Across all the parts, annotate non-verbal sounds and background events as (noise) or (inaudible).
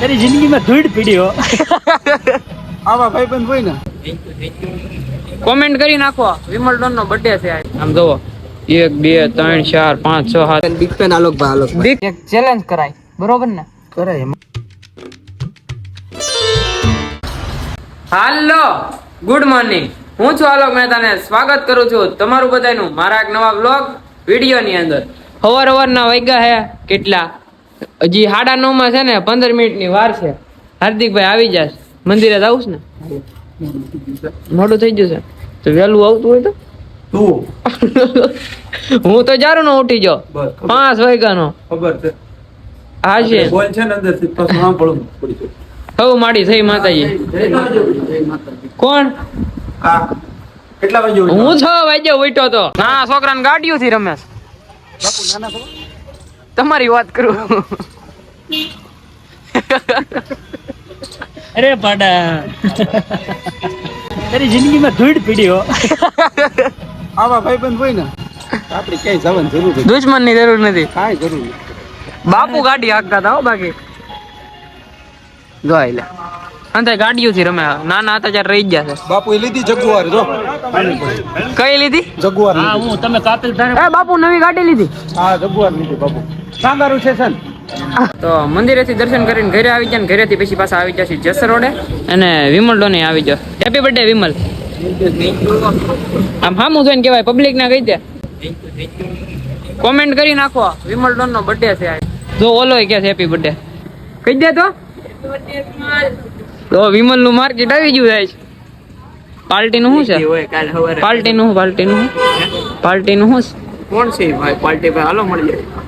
તારી જિંદગીમાં ધૂળ પીડ્યો આવા ભાઈ ભાઈબંધ હોય ને. કોમેન્ટ કરી નાખો. વિમલ ડોન નો બર્થડે છે આમ જોવો. એક બે ત્રણ ચાર પાંચ છ સાત. બિગ પેન આલોક ભાઈ આલોક બિગ એક ચેલેન્જ કરાય. બરોબર ને? કરાય એમ. હાલો. ગુડ મોર્નિંગ હું છું આલોક મહેતાને સ્વાગત કરું છું તમારું બધાનું મારા એક નવા બ્લોગ વીડિયો ની અંદર. હવાર હવારના વાગ્યા હે. કેટલા? હજી સાડા નવમાં છે ને પંદર મિનિટની વાર છે. હાર્દિકભાઈ આવી જશે. મંદિરે જાવ ને? મોડું થઈ જશે તો વહેલું આવતું હોય તો? હું તો જારું નો ઉઠી જાઉં. બસ પાંચ વાગ્યાનો. ખબર છે. હા છે. ને. હવ માડી થઈ માતાજી. કોણ? હા. છ વાગે ઉઠ્યો? તો. નાના છોકરાને ગાડીઓ થી રમેશ? તમારી વાત કરું. અરે પાડા. તારી જિંદગીમાં ધૂળ પીડી હો આવા ભાઈબંધ હોય ને આપણે ક્યાંય જવાની જરૂર નથી. દુશ્મનની જરૂર નથી. કાંઈ જરૂર નથી. બાપુ ગાડી હાંકતા હતા હો બાકી. જોઈ લે. અંતે ગાડીઓ થી રમે. નાના હતા ત્યારે રહી ગયા છે. બાપુ એ લીધી જગુવાર જો. કઈ લીધી? જગુવાર હા હું તમે કાપેલ તારે એ બાપુ નવી ગાડી લીધી. હા જગુવાર લીધી બાપુ. સાંગારું છે સન તો મંદિરેથી દર્શન કરીને ઘરે આવી જાય ને ઘરેથી પછી પાછા આવી જશે જસર રોડે. અને વિમલ ડોને આવી જાવ હેપી બર્થડે વિમલ. આમ હામું જોઈને કહેવાય પબ્લિક ના કહી દે. કોમેન્ટ કરી નાખો. વિમલ ડોન નો બર્થડે છે આજ. જો ઓલો કે છે હેપી બર્થડે કહી દે તો. તો વિમલનું માર્કેટ આવી ગયું જાય પાર્ટી નું શું છે? પાર્ટી નું પાર્ટી નું પાર્ટી નું શું? કોણ છે ભાઈ? પાર્ટી ભાઈ હાલો મળી જાય. છે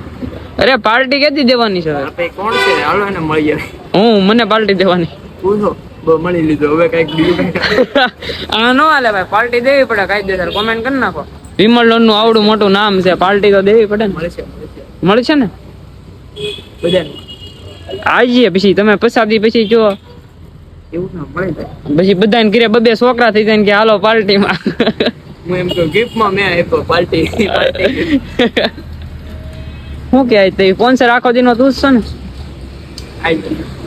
અરે પાર્ટી કેદી દેવાની છે? ભાઈ કોણ છે? હાલો એને મળીએ. હું મને પાર્ટી દેવાની. પૂછો. મળી લીધો. હવે કંઈક બીજું (laughs) આ નો હાલે ભાઈ પાર્ટી દેવી પડે કાયદેસર કોમેન્ટ કરી નાખો. વિમલ લોનનું આવડું મોટું નામ છે પાર્ટી તો દેવી પડે ને. મળશે મળશે ને? બધાને. આવીએ પછી તમે પસાદી પછી જો એવું મળી જાય પછી બધાને ઘરે બબે છોકરા થઈ જાય ને કે હાલો પાર્ટીમાં. હું એમ કહું ગિફ્ટમાં મેં આપ્યો પાર્ટી પાર્ટી (laughs) શું કે તે? સ્પોન્સર આખો દીનો તું છે ને.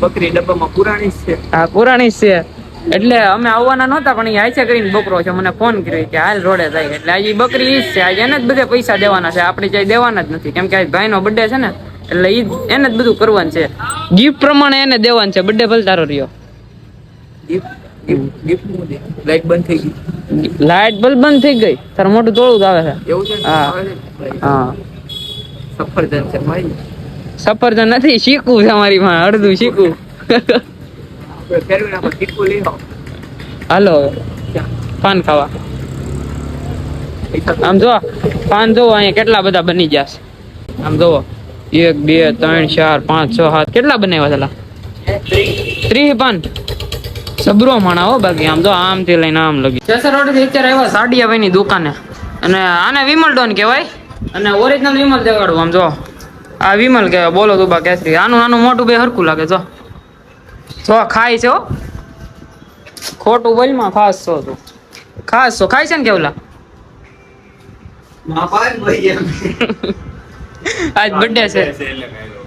બકરી ડબ્બામાં પુરાણી છે. હા પુરાણી છે. એટલે અમે આવવાના નહોતા પણ એ હાઈસે કરીને બકરો છે મને ફોન કર્યો કે હાલ રોડે જાય. એટલે આજે બકરી ઈ છે. આજે એને જ બધે પૈસા દેવાના છે. આપણે ક્યાંય દેવાના જ નથી. કેમ કે આજ ભાઈનો બર્થડે છે ને એટલે ઈ એને જ બધું કરવાનું છે. ગિફ્ટ પ્રમાણે એને દેવાનું છે. બર્થડે ભલે તારો રહ્યો લાઈટ બંધ થઈ ગઈ. લાઈટ બલ્બ બંધ થઈ ગઈ. તારું મોટું જ આવે છે. એવું છે હા. હા. સફરજન છે ભાઈ સફરજન નથી શીખવું છે અમારી માં અડધું શીખવું. હાલો પાન ખાવા. આમ જો પાન જોવો અહીંયા કેટલા બધા બની ગયા છે. આમ જોવો એક બે ત્રણ ચાર પાંચ છ સાત કેટલા બનાવ્યા છેલા ત્રીસ પાન. સબરો માણા હો બાકી આમ જો આમ થી લઈને આમ લગી. જસર રોડથી અત્યારે આવ્યા સાડિયાભાઈ ની દુકાને. અને આને વિમલ ડોન કહેવાય? અને ઓરિજિનલ વિમલ દેખાડું આમ જો. આ વિમલ કે બોલો તુબા કેસરી. આનું નાનું મોટું બે હરખું લાગે જો. જો ખાય છે હો. ખોટું બોલમાં ખાસ છો તું. ખાસ છો. ખાય છે ને કેવલા? (laughs) આજ બર્થડે છે.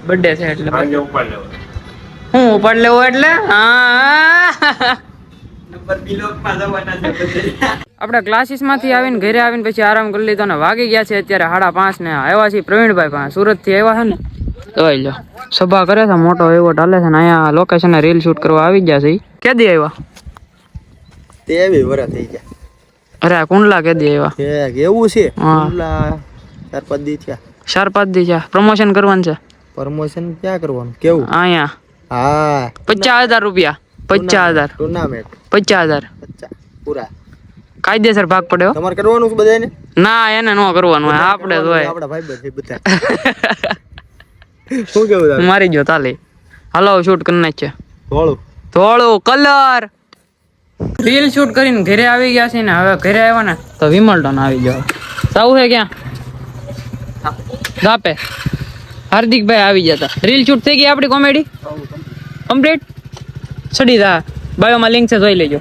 બર્થડે છે એટલે હું ઉપાડ લેવો એટલે? હા. આપણે ક્લાસીસમાંથી આવીને ઘરે આવીને પછી આરામ કરી લીધો ને વાગી ગયા છે અત્યારે સાડા પાંચ ને આવ્યા છે પ્રવીણભાઈ પાસે. સુરતથી આવ્યા છે ને? તો લો. સભા કરે છે મોટો એવો ટાલે છે ને અહીંયા લોકેશન રીલ શૂટ કરવા આવી ગયા છે. કેદી આવ્યા? તે એવી વરા થઈ ગયા. અરે આ કુંડલા કેદી આવ્યા? કે એવું છે હા. ચાર પાંચ દી થયા. ચાર પાંચ દી છે પ્રમોશન કરવાનું છે? પ્રમોશન ક્યાં કરવાનું? કેવું? અહીંયા? હા. પચાસ હજાર રૂપિયા. પચાસ હજાર ટુર્નામેન્ટ. પચાસ હજાર પૂરા. કાયદેસર ભાગ પડ્યો. તમારે કરવાનું છે બધાને ના એને નો કરવાનું હોય આપણે તો આપણા ભાઈ બધા શું કેવું મારી જો તાલી. હાલો શૂટ કરી નાખે થોડું થોડું કલર રીલ શૂટ કરીને ઘરે આવી ગયા છે ને હવે ઘરે આવ્યા ને તો વિમલટોન આવી ગયો. સાવ છે ક્યાં? દાપે હાર્દિકભાઈ આવી ગયા હતા. રીલ શૂટ થઈ ગઈ આપણી કોમેડી કમ્પ્લીટ ચડી જા. બાયોમાં લિંક છે જોઈ લેજો.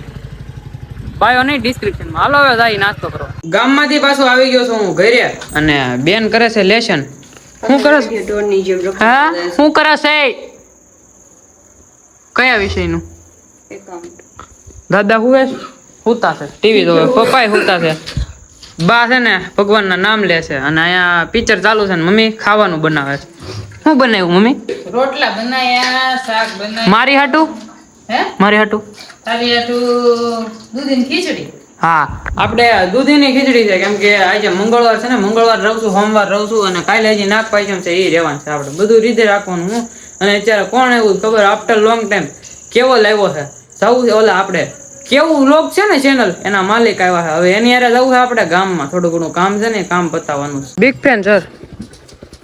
બાયો નહીં ડિસ્ક્રિપ્શનમાં હાલો હવે જાય નાસ્તો કરો. ગામમાંથી પાછો આવી ગયો છું હું ઘરે. અને બેન કરે છે લેશન શું કરે છે? હા? શું કરે છે? કયા વિષયનું? દાદા હુવે હુતા છે. ટીવી જોવે. પપ્પાય હુતા છે. બા છે ને ભગવાનના નામ લે છે. અને અહીંયા પિક્ચર ચાલુ છે ને મમ્મી ખાવાનું બનાવે છે. શું બનાવ્યું મમ્મી? રોટલા બનાયા શાક બનાવ્યું મારી હાટું? હે? મારી હાટુ? તારી હાટુ દૂધીની ખીચડી? હા. આપણે દૂધીની ખીચડી છે કેમ કે આજે મંગળવાર છે ને મંગળવાર રહું છું સોમવાર રહું છું અને કાલે હજી નાગ પાંચમ છે એ રહેવાનું છે આપણે. બધું રીતે રાખવાનું હું. અને અત્યારે કોણ એવું ખબર? આફ્ટર લોંગ ટાઈમ કેવો લાવ્યો છે? સૌ ઓલા આપણે. કેવું લોક છે ને ચેનલ એના માલિક આવ્યા છે. હવે એની યારે જવું છે આપણે ગામમાં. થોડું ઘણું કામ છે ને કામ પતાવવાનું big fan sir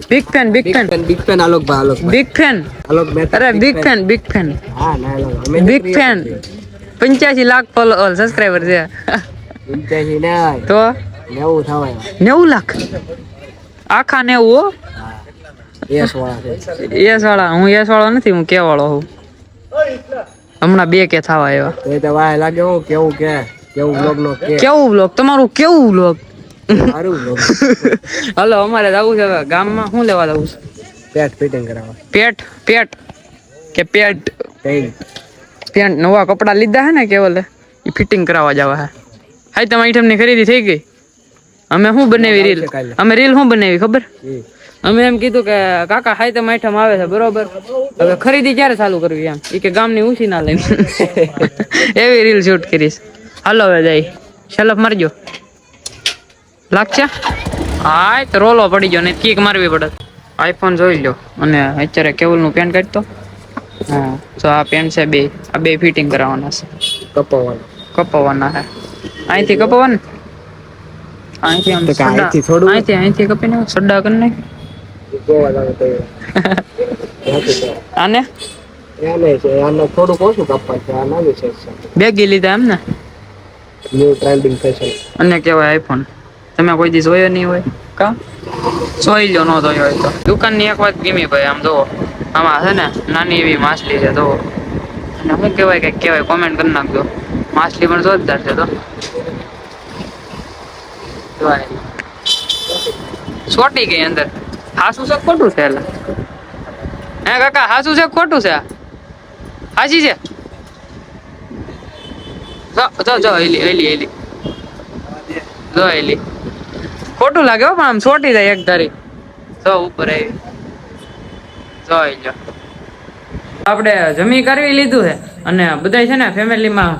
big fan big fan big fan Alok ભાઈ આલોક બિગ ફેન આલોક મહેતા અરે બિગ ફેન બિગ ફેન હા ના આલોક અમે બિગ ફેન પંચ્યાસી લાખ સબસ્ક્રાઈબર છે. પંચ્યાસી ના તો? નેવું થવાય નેવું લાખ? આખા નેવું હો? યસ વાળા યસ વાળા. હું યસ વાળો નથી હું કે વાળો હું હમણાં બે કે થવા આવ્યા. એ તો વાય લાગે હું કેવું કે કેવું બ્લોગ નો કે? કેવું બ્લોગ તમારું કેવું બ્લોગ હાલો (laughs) અમારે જવું છે ગામમાં શું લેવા જવું છે? પેટ ફિટિંગ કરાવવા. પેટ પેટ. કે પેટ? પેન્ટ. નવા કપડા લીધા હે ને કેવલે? એ ફિટિંગ કરાવવા જવા હે. હાઈ તમે આઈટમની ખરીદી થઈ ગઈ? અમે શું બનાવી રીલ? અમે રીલ શું બનાવી ખબર? અમે એમ કીધું કે કાકા હાઈ તમે આઈટમ આવે છે બરોબર? હવે ખરીદી ક્યારે ચાલુ કરવી એમ? એ કે ગામની ઊંચી ના લઈને. (laughs) એવી રીલ શૂટ કરીશ. હાલો હવે જાય શલફ મારજો. લાગશે? હા તો રોલો પડી ગયો ને કીક મારવી પડે. આઈફોન જોઈ લો અને અત્યારે કેવલનું પેન્ટ કાઢતો હા તો આ પેન્ટ છે બે આ બે ફિટિંગ કરાવવાના છે. કપાવવાનું. કપાવવાના છે. અહીંથી કપાવવાના? અહીંથી આમ અહીંથી થોડું? અહીંથી અહીંથી કપીને કરી નાખ. (laughs) આને? લીધા એમ ને ન્યુ ટ્રેન્ડિંગ ફેશન અને કેવાય આઈફોન તમે કોઈ દી જોયો નહીં હોય? કા? જોઈ લો ન જોયો હોય તો. દુકાનની એક વાત ગમી ભાઈ, આમ જોવો આમાં છે ને, નાની એવી માછલી છે તો અને શું કહેવાય કંઈક કહેવાય કોમેન્ટ કરી નાખજો. માછલી પણ જોરદાર છે, તો. સોટી ગઈ અંદર. હાસું છે ખોટું છે, એટલે? હે, કાકા, હાસું છે ખોટું છે? હાજી છે? જો જો જો એલી એલી એલી જો એલી ખોટું લાગે પણ આમ છોટી જાય એક ધારી. જો, ઉપર જોઈ લો આપણે જમી કરવી લીધું છે અને બધા છે ને ફેમિલીમાં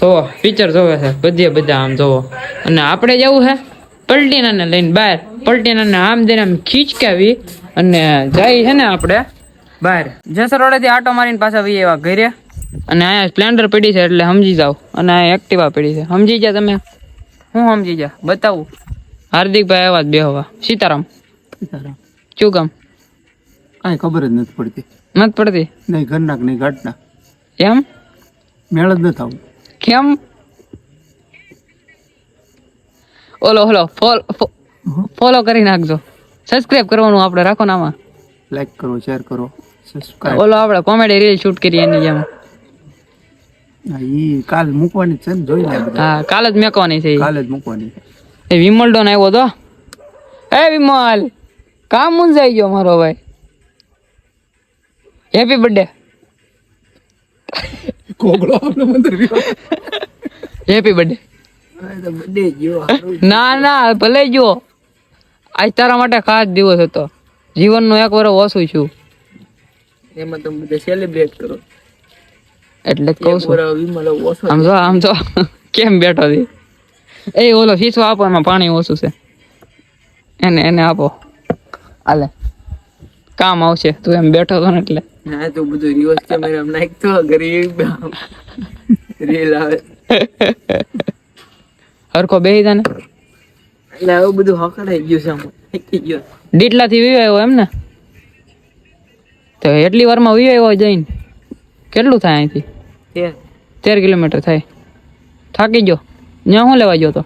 જોવો પિક્ચર જોવે છે, બધે બધા આમ જોવો. અને આપણે જવું છે, પલટીનાને લઈને બહાર. પલટીનાને આમ દઈને આમ ખીચકાવી અને જાય છે ને આપણે બહાર. જેસર રોડેથી આટો મારીને પાછા વી એવા ઘરે. અને અહીંયા સ્પ્લેન્ડર પડી છે એટલે સમજી જાવ અને અહીંયા એક્ટિવા પડી છે. સમજી જા તમે? હું સમજી જા બતાવું. હાર્દિકભાઈ આવ્યા જ બેહવા. સીતારામ. શું કામ? કાંઈ ખબર જ નથી પડતી. નથી પડતી? નહીં ઘરના નહીં ઘાટના. એમ? મેળ જ નથી આવું કેમ? ઓલો ઓલો ફોલો ફોલો કરી નાખજો. સબસ્ક્રાઇબ કરવાનું આપણે રાખો ને આમાં. લાઈક કરો શેર કરો સબસ્ક્રાઇબ ઓલો આપણે કોમેડી રીલ શૂટ કરી એની જેમ. ઈ કાલ મૂકવાની છે ને જોઈ લે હા કાલે જ મેકવાની છે કાલ જ મૂકવાની એ વિમલ ડોન આવ્યો તો? એ વિમલ કામ મૂંઝાઈ ગયો મારો ભાઈ. હેપી બર્થડે કોગળો આપણો મંદિર હેપી બર્થડે ના ના ભલે જો આજ તારા માટે ખાસ દિવસ હતો. જીવનનો એક વર્ષ ઓછું છું. એમાં તમે બધા સેલિબ્રેટ કરો. એટલે કહું છું. આમ જો આમ જો કેમ બેઠો હતી એ ઓલો શીશો આપો એમાં પાણી ઓછું છે. એને એને આપો. હાલે. કામ આવશે તું એમ બેઠો હતો ને એટલે. હા તો બધું રિવર્સ કેમેરા નાખતો ગરીબ. રીલ આવે. હરકો બેહી જાને એટલે આવું બધું હકડાઈ ગયું છે ગયો. દીટલાથી વીવો આવ્યો એમ ને? તો એટલી વારમાં વીવો આવ્યો જઈને. કેટલું થાય અહીંથી? તેર કિલોમીટર થાય. થાકી ગયો. ત્યાં શું લેવા ગયો તો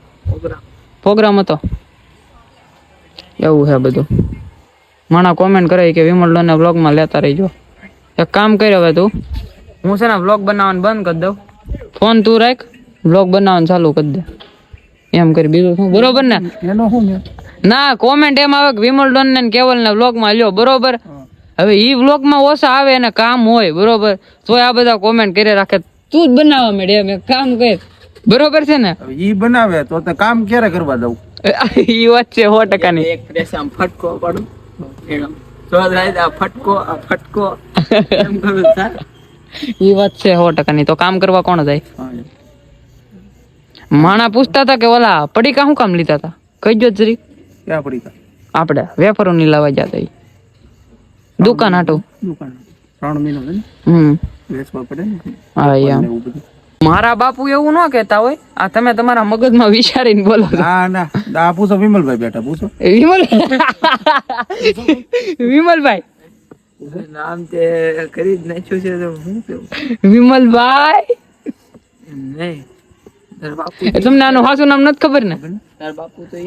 પ્રોગ્રામ. હતો. એવું છે બધું. માણા કોમેન્ટ કરે કે વિમલ ડોને બ્લોગમાં લેતા રહીજો. એક કામ કર્યો હવે તું. હું છે ને વ્લોગ બનાવવાનું બંધ કરી દઉં. ફોન તું રાખ. વ્લોગ બનાવવાનું ચાલુ કરી દે. એમ કરી બીજું શું? બરોબર ને? એનો શું ના કોમેન્ટ એમ આવે કે વિમલ ડોન ને કેવલ ને વ્લોગમાં લ્યો બરોબર હવે ઈ વ્લોગમાં ઓછા આવે અને કામ હોય. બરોબર? તોય આ બધા કોમેન્ટ કરી રાખે. તું જ બનાવવા માંડે એમ. એક કામ કર. બરોબર છે ને? ઈ બનાવે તો તો કામ ક્યારે કરવા દઉં? (laughs) ઈ વાત છે સો ટકાની. એક પ્રેસ આમ ફટકો પડું. તો આ ફટકો આ ફટકો. (laughs) એમ કરું ઈ વાત છે સો ટકાની. તો કામ કરવા કોણ જાય? માણા પૂછતા હતા કે ઓલા પડીકા શું કામ લીધા હતા? કઈ જો જરી. ક્યાં પડીકા? આપણે વેપારો ની લાવવા જતા ઈ. દુકાન હાટું. દુકાન. ત્રણ મહિનો હમ. વેચવા પડે ને? હા બધું. મારા બાપુ એવું ન કહેતા હોય? આ તમે તમારા મગજમાં વિચારીને બોલો ના ના. આ પૂછો વિમલભાઈ બેઠા પૂછો. વિમલ વિમલભાઈ. નામ તે કરી જ નાખ્યું છે તો હું કેવું? વિમલભાઈ. નહીં. તમને આનું સાસુ નામ નથી ખબર ને?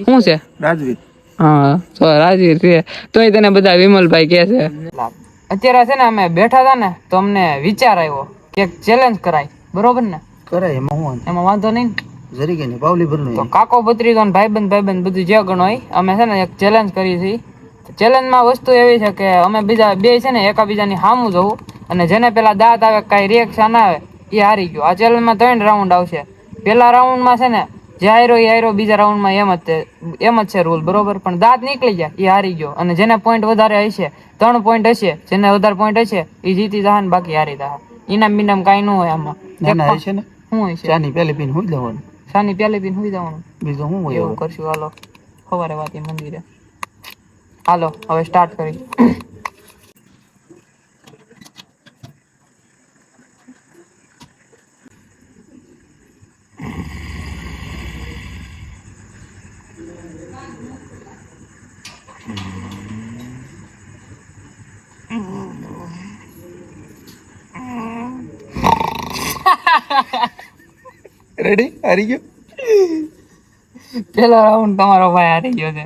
શું છે? રાજવીર. હા તો રાજવીર છે. તોય તને બધા વિમલભાઈ કહે છે. અત્યારે છે ને અમે બેઠા હતા ને તો અમને વિચાર આવ્યો કે ચેલેન્જ કરાય. બરોબર ને? કરે એમાં હું એમાં વાંધો નહીં? જરી ગઈ પાવલી ભરનું તો કાકો ભત્રીજો ને ભાઈબંધ ભાઈબંધ બધું જે ગણો હોય અમે છે ને એક ચેલેન્જ કરી છે. ચેલેન્જમાં વસ્તુ એવી છે કે અમે બીજા બે છે ને એકાબીજાની સામું જવું અને જેને પેલા દાંત આવે કાંઈ રિએક્શન આવે એ હારી ગયો. આ ચેલેન્જમાં ત્રણ રાઉન્ડ આવશે. પેલા રાઉન્ડમાં છે ને જે હાર્યો એ હાર્યો બીજા રાઉન્ડમાં એમ જ છે એમ જ છે રૂલ બરોબર? પણ દાંત નીકળી જાય એ હારી ગયો. અને જેને પોઈન્ટ વધારે હશે ત્રણ પોઈન્ટ હશે જેને વધારે પોઈન્ટ હશે એ જીતી ને બાકી હારી જાય ઇનામ બિનામ કાંઈ ન હોય આમાં. ના ના એ છે ને? શું હોય છે? ચાની પહેલી પીન હોઈ જવાનું ચાની પહેલી પીન સુઈ દેવાનું. બીજું શું હોય એવું? કરશું હાલો. સવારે વાતી મંદિરે. હાલો હવે સ્ટાર્ટ કરી રેડી હારી ગયો? પેલો રાઉન્ડ તમારો ભાઈ હારી ગયો છે.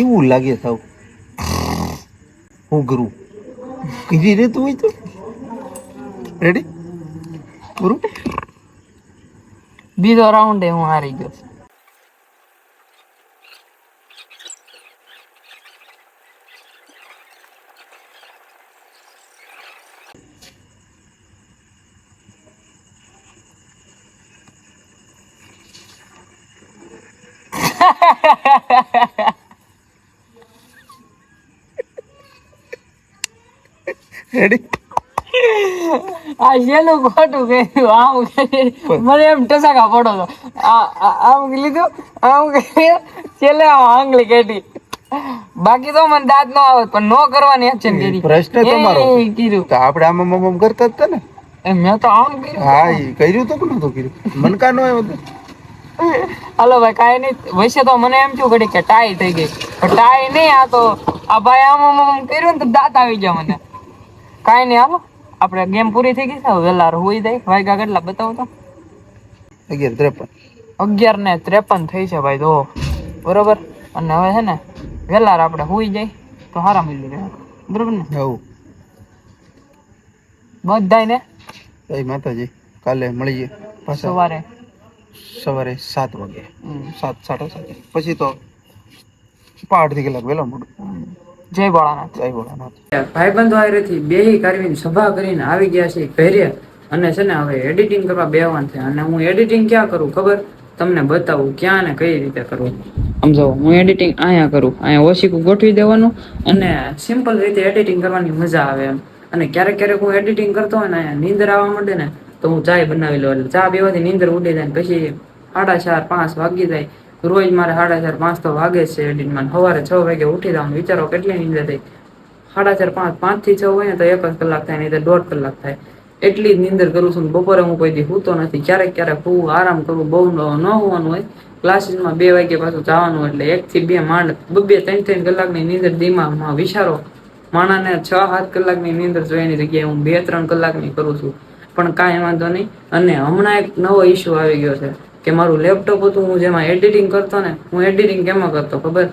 એવું લાગે સાવ? હું કરું કીધી રે તું તો. રેડી પૂરું? બીજો રાઉન્ડ એ હું હારી ગયો છું. આ શેનું ખોટું કર્યું આમ કરી મને એમ ટસાકા પડો તો આ આ- આમ લીધું? આમ કર્યું છેલ્લે આંગળી કાઢી. બાકી તો મને દાંત ન આવે પણ નો કરવાની એક્શન કરી. પ્રશ્ન તમારો. કીધું. તો આપણે આમ આમ કરતા જ હતા ને? મેં તો આમ કર્યું. હા કર્યું તો કે નતું કર્યું? મનકા નો આવ્યો હાલો ભાઈ કાંઈ નહીં. વૈસે તો મને એમ થયું ઘડી કે ટાઈ થઈ ગઈ. ટાઈ નહીં આ તો આ ભાઈ આમ આમ આમ કર્યું ને તો દાંત આવી ગયા મને. કાંઈ નહીં હાલો. આપણે ગેમ પૂરી થઈ ગઈ છે વહેલા હોઈ જાય. વાગ્યા કેટલા બતાવો તો? અગિયાર ત્રેપન. અગિયાર ને ત્રેપન થઈ છે ભાઈ તો બરોબર. અને હવે છે ને વહેલા આપણે હોઈ જાય તો સારા મળી રહે બરોબર ને? હવું. બધાય ને જય માતાજી. કાલે મળીએ સવારે. સવારે સાત વાગે. સાત સાડા સાત પછી તો પાંચ કલાક વહેલા મોડું જય ભોળાનાથ. જય ભોળાનાથ. ભાઈબંધો હારેથી બે કરવીને સભા કરીને આવી ગયા છે પહેર્યા અને છે ને હવે એડિટિંગ કરવા બેવાનું છે. અને હું એડિટિંગ ક્યાં કરું ખબર? તમને બતાવું ક્યાં અને કઈ રીતે કરવું. સમજો હું એડિટિંગ અહીંયા કરું. અહીંયા ઓશીકું ગોઠવી દેવાનું અને સિમ્પલ રીતે એડિટિંગ કરવાની મજા આવે એમ. અને ક્યારેક ક્યારેક હું એડિટિંગ કરતો હોય ને અહીંયા નીંદર આવવા માંડે ને તો હું ચા બનાવી લઉં એટલે ચા પીવાથી નીંદર ઉડી જાય પછી સાડા ચાર, પાંચ વાગી જાય. રોજ મારે સાડા ચાર, પાંચ તો વાગે છે એડિટમાં સવારે છ વાગે ઉઠી જાઉં વિચારો કેટલી નીંદર થઈ. સાડા ચાર, પાંચ પાંચથી છ હોય ને તો એક જ કલાક થાય નહીં તો દોઢ કલાક થાય. એટલી જ નીંદર કરું છું બપોરે હું કોઈ દી સૂતો નથી. ક્યારેક ક્યારેક હું આરામ કરું, બહુ ન ન હોવાનું હોય. ક્લાસીસમાં બે વાગે પાછું જવાનું એટલે એક થી બે માંડ બે, ત્રણ ત્રણ કલાકની નીંદર દિમાગમાં વિચારો. માણાને છ, સાત કલાકની નીંદર જોઈની જગ્યાએ હું બે, ત્રણ કલાકની કરું છું. પણ કાંઈ વાંધો નહીં. અને હમણાં એક નવો ઇસ્યુ આવી ગયો છે કે મારું લેપટોપ હતું, હું જેમાં એડિટિંગ કરતો ને, હું એડિટિંગ કેમાં કરતો ખબર?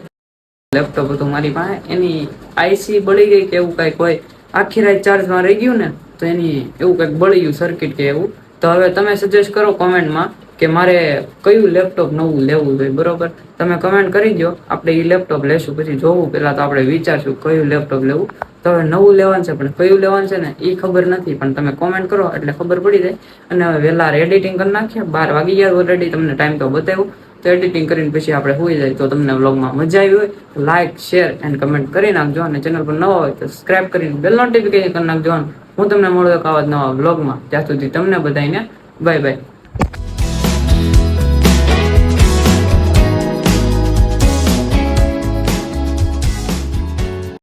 લેપટોપ હતું મારી પાસે, એની આઈસી બળી ગઈ કે એવું કાંઈક હોય. આખી રાત ચાર્જમાં રહી ગયું ને, તો એની એવું કંઈક બળી ગયું સર્કિટ કે એવું. તો હવે તમે સજેસ્ટ કરો કોમેન્ટમાં કે મારે કયું લેપટોપ નવું લેવું જોઈએ, બરોબર? તમે કમેન્ટ કરી દો આપણે એ લેપટોપ લેશું, પછી જોવું. પહેલાં તો આપણે વિચારશું કયું લેપટોપ લેવું. તો હવે નવું લેવાનું છે, પણ કયું લેવાનું છે ને, એ ખબર નથી. પણ તમે કોમેન્ટ કરો, એટલે ખબર પડી જાય. અને હવે વહેલા એડિટિંગ કરી નાખીએ. બાર વાગી ગયા ઓલરેડી તમને ટાઈમ તો બતાવ્યું. તો એડિટિંગ કરીને પછી આપણે હોઈ જાય. તો તમને વ્લોગમાં મજા આવી હોય, તો લાઇક શેર એન્ડ કમેન્ટ કરી નાખજો. અને ચેનલ પર નવા હોય, તો સબસ્ક્રાઇબ કરીને બેલ નોટિફિકેશન કરી નાખજો. હું તમને મળું એક આવા નવા વ્લોગમાં ત્યાં સુધી તમને બધાને બાય બાય